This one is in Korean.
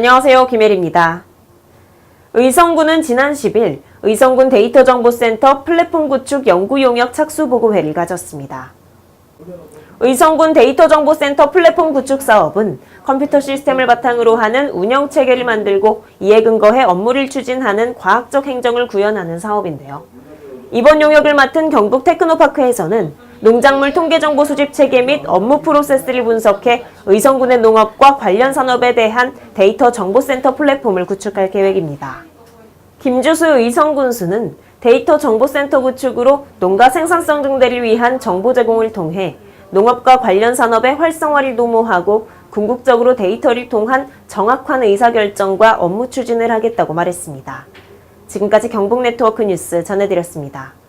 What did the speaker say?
안녕하세요. 김혜리입니다. 의성군은 지난 10일 의성군 데이터정보센터 플랫폼 구축 연구 용역 착수 보고회를 가졌습니다. 의성군 데이터정보센터 플랫폼 구축 사업은 컴퓨터 시스템을 바탕으로 하는 운영 체계를 만들고 이에 근거해 업무를 추진하는 과학적 행정을 구현하는 사업인데요. 이번 용역을 맡은 경북 테크노파크에서는 농작물 통계 정보 수집 체계 및 업무 프로세스를 분석해 의성군의 농업과 관련 산업에 대한 데이터 정보센터 플랫폼을 구축할 계획입니다. 김주수 의성군수는 데이터 정보센터 구축으로 농가 생산성 증대를 위한 정보 제공을 통해 농업과 관련 산업의 활성화를 도모하고 궁극적으로 데이터를 통한 정확한 의사결정과 업무 추진을 하겠다고 말했습니다. 지금까지 경북네트워크 뉴스 전해드렸습니다.